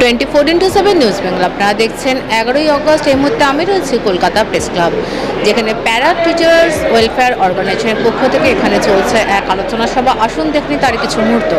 Twenty four into seven news Bengal আপনারা দেখছেন এগারোই অগস্ট, এই মুহূর্তে আমি রয়েছি কলকাতা প্রেস ক্লাব যেখানে প্যারা টিচার্স ওয়েলফেয়ার অর্গানাইজেশনের পক্ষ থেকে এখানে চলছে এক আলোচনা সভা। আসুন দেখনি তার কিছু মুহূর্ত।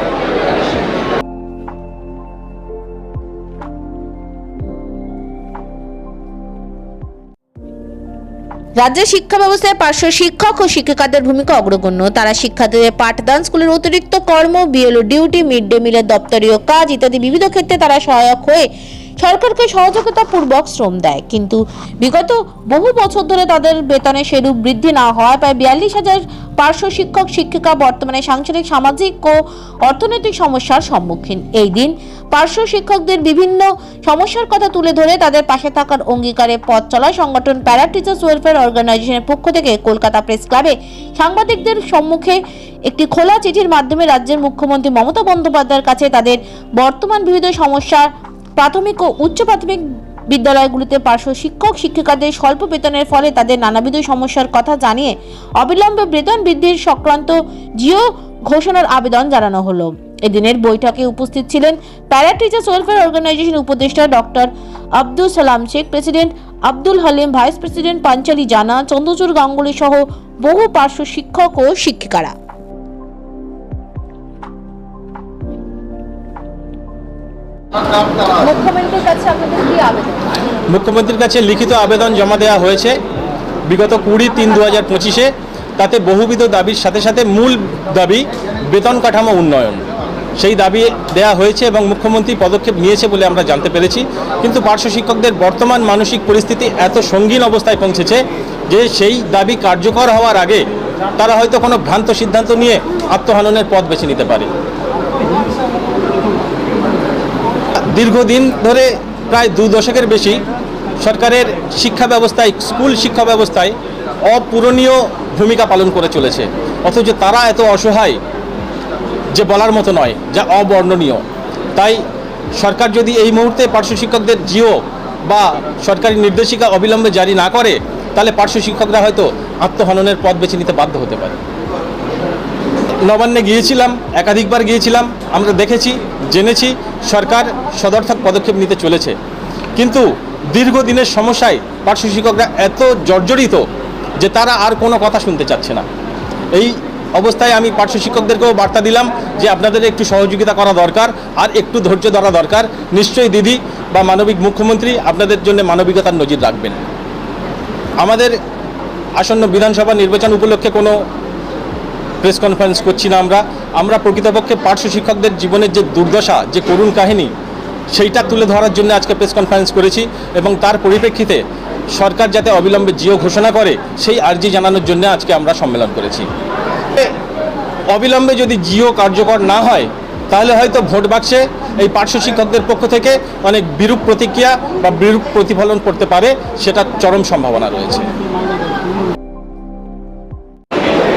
রাজ্যের শিক্ষা ব্যবস্থায় পার্শ্ব শিক্ষক ও শিক্ষিকাদের ভূমিকা অগ্রগণ্য। তারা শিক্ষার্থীদের পাঠদান, স্কুলের অতিরিক্ত কর্ম, বিএলও ডিউটি মিড ডে মিলের দপ্তরীয় কাজ ইত্যাদি বিবিধ ক্ষেত্রে তারা সহায়ক হয়ে সরকারকে সহযোগিতা পূর্বক শ্রম দেয়। কিন্তু বিগত বহু বছর ধরে তাদের বেতনে সেরূপ বৃদ্ধি না হওয়ায় প্রায় বিয়াল্লিশ হাজার পার্শ্ব শিক্ষক, শিক্ষিকা বর্তমানে সাংসারিক, সামাজিক ও অর্থনৈতিক সমস্যার সম্মুখীন। এই দিন পার্শ্ব শিক্ষকদের বিভিন্ন সমস্যার কথা তুলে ধরে তাদের পাশে থাকার অঙ্গীকারে পথ চলায় সংগঠন প্যারা টিচার্স ওয়েলফেয়ার অর্গানাইজেশনের পক্ষ থেকে কলকাতা প্রেস ক্লাবে সাংবাদিকদের সম্মুখে একটি খোলা চিঠির মাধ্যমে রাজ্যের মুখ্যমন্ত্রী মমতা বন্দ্যোপাধ্যায়ের কাছে তাদের বর্তমান বিবিধ সমস্যার প্রাথমিক ও উচ্চ প্রাথমিক বিদ্যালয়গুলিতে পার্শ্ব শিক্ষক, শিক্ষিকাদের স্বল্প বেতনের ফলে তাদের নানাবিধ সমস্যার কথা জানিয়ে অবিলম্বে বেতন বৃদ্ধির সংক্রান্ত জিও ঘোষণার আবেদন জানানো হলো। এদিনের বৈঠকে উপস্থিত ছিলেন প্যারা টিচার্স ওয়েলফেয়ার অর্গানাইজেশন উপদেষ্টা doctor Abdul Salam Sheikh, president Abdul Halim, vice president Panchali Jana, Chandrachur Ganguly সহ বহু পার্শ্ব শিক্ষক ও শিক্ষিকারা। মুখ্যমন্ত্রীর কাছে লিখিত আবেদন জমা দেওয়া হয়েছে বিগত কুড়ি তিন দু হাজার পঁচিশে। তাতে বহুবিধ দাবির সাথে সাথে মূল দাবি বেতন কাঠামো উন্নয়ন। সেই দাবি দেয়া হয়েছে এবং মুখ্যমন্ত্রী পদক্ষেপ নিয়েছে বলে আমরা জানতে পেরেছি। কিন্তু পার্শ্ব শিক্ষকদের বর্তমান মানসিক পরিস্থিতি এত সঙ্গীন অবস্থায় পৌঁছেছে যে সেই দাবি কার্যকর হওয়ার আগে তারা হয়তো কোনো ভ্রান্ত সিদ্ধান্ত নিয়ে আত্মহাননের পথ বেছে নিতে পারে। দীর্ঘদিন ধরে প্রায় দু দশকের বেশি সরকারের শিক্ষা ব্যবস্থায়, স্কুল শিক্ষা ব্যবস্থায় অপূরণীয় ভূমিকা পালন করে চলেছে। অথচ তারা এত অসহায় যে বলার মতো নয়, যা অবর্ণনীয়। তাই সরকার যদি এই মুহূর্তে পার্শ্ব শিক্ষকদের জিও বা সরকারি নির্দেশিকা অবিলম্বে জারি না করে, তাহলে পার্শ্ব শিক্ষকরা হয়তো আত্মহননের পথ বেছে নিতে বাধ্য হতে পারে। নবান্নে গিয়েছিলাম, একাধিকবার গিয়েছিলাম, আমরা দেখেছি, জেনেছি, সরকার সদর্থক পদক্ষেপ নিতে চলেছে। কিন্তু দীর্ঘদিনের সমস্যায় পার্শ্ব শিক্ষকরা এত জর্জরিত যে তারা আর কোনো কথা শুনতে চাচ্ছে না। এই অবস্থায় আমি পার্শ্ব শিক্ষকদেরকেও বার্তা দিলাম যে আপনাদের একটু সহযোগিতা করা দরকার, আর একটু ধৈর্য ধরা দরকার। নিশ্চয়ই দিদি বা মানবিক মুখ্যমন্ত্রী আপনাদের জন্য মানবিকতার নজির রাখবেন। আমাদের আসন্ন বিধানসভা নির্বাচন উপলক্ষে কোনো প্রেস কনফারেন্স করছি না আমরা। আমরা প্রকৃতপক্ষে পার্শ্ব শিক্ষকদের জীবনের যে দুর্দশা, যে করুণ কাহিনী, সেইটা তুলে ধরার জন্য আজকে প্রেস কনফারেন্স করেছি এবং তার পরিপ্রেক্ষিতে সরকার যাতে অবিলম্বে জিও ঘোষণা করে, সেই আর্জি জানানোর জন্য আজকে আমরা সম্মেলন করেছি। অবিলম্বে যদি জিও কার্যকর না হয়, তাহলে হয়তো ভোট বাক্সে এই পার্শ্ব শিক্ষকদের পক্ষ থেকে অনেক বিরূপ প্রতিক্রিয়া বা বিরূপ প্রতিফলন করতে পারে সেটার চরম সম্ভাবনা রয়েছে।